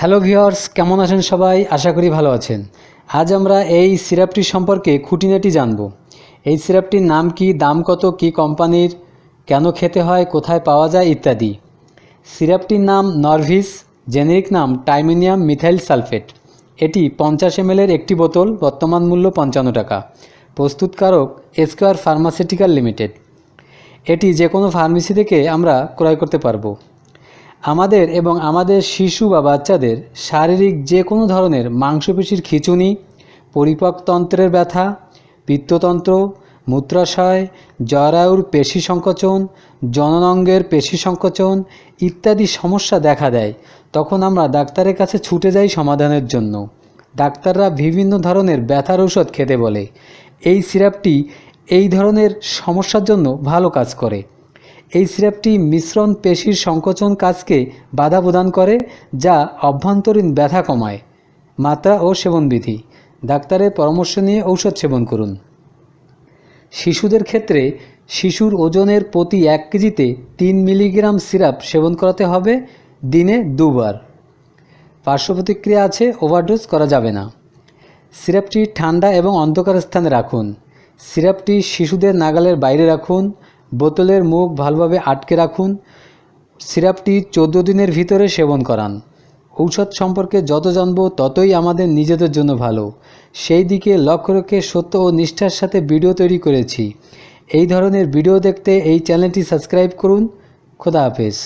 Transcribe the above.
Hello viewers কেমন আছেন সবাই? আশা করি ভালো আছেন। আজ আমরা এই সিরাপটি সম্পর্কে খুঁটিনাটি জানব। এই সিরাপটির নাম কি, দাম কত, কি কোম্পানির, কেন খেতে হয়, কোথায় পাওয়া যায়, ইত্যাদি। সিরাপটির নাম নরভিস, জেনেরিক নাম টাইমিনিয়াম মিথাইল সালফেট। এটি পঞ্চাশ এর একটি বোতল, বর্তমান মূল্য পঞ্চান্ন টাকা। প্রস্তুতকারক এসকোয়ার ফার্মাসিউটিক্যাল লিমিটেড। এটি যে কোনো ফার্মেসি থেকে আমরা ক্রয় করতে পারব। আমাদের এবং আমাদের শিশু বা বাচ্চাদের শারীরিক যে কোনো ধরনের মাংসপেশির খিঁচুনি পরিপাকতন্ত্রের ব্যথা, পিত্ততন্ত্র, মূত্রাশয়, জরায়ুর পেশি সংকোচন, জননাঙ্গের পেশি সংকোচন ইত্যাদি সমস্যা দেখা দেয়, তখন আমরা ডাক্তারের কাছে ছুটে যাই সমাধানের জন্য। ডাক্তাররা বিভিন্ন ধরনের ব্যথার ঔষধ খেতে বলে। এই সিরাপটি এই ধরনের সমস্যার জন্য ভালো কাজ করে। এই সিরাপটি মিশ্রণ পেশির সংকোচন কাজকে বাধা প্রদান করে, যা অভ্যন্তরীণ ব্যথা কমায়। মাত্রা ও সেবনবিধি। ডাক্তারের পরামর্শ নিয়ে ঔষধ সেবন করুন। শিশুদের ক্ষেত্রে শিশুর ওজনের প্রতি এক কেজিতে তিন মিলিগ্রাম সিরাপ সেবন করাতে হবে দিনে দুবার। পার্শ্ব প্রতিক্রিয়া আছে, ওভারডোজ করা যাবে না। সিরাপটি ঠান্ডা এবং অন্ধকার স্থানে রাখুন। সিরাপটি শিশুদের নাগালের বাইরে রাখুন। বোতলের মুখ ভালোভাবে আটকে রাখুন। সিরাপটি চোদ্দ দিনের ভিতরে সেবন করান। ঔষধ সম্পর্কে যত জানব, ততই আমাদের নিজেদের জন্য ভালো। সেই দিকে লক্ষ্য রেখে সত্য ও নিষ্ঠার সাথে ভিডিও তৈরি করেছি। এই ধরনের ভিডিও দেখতে এই চ্যানেলটি সাবস্ক্রাইব করুন। খোদা হাফেজ।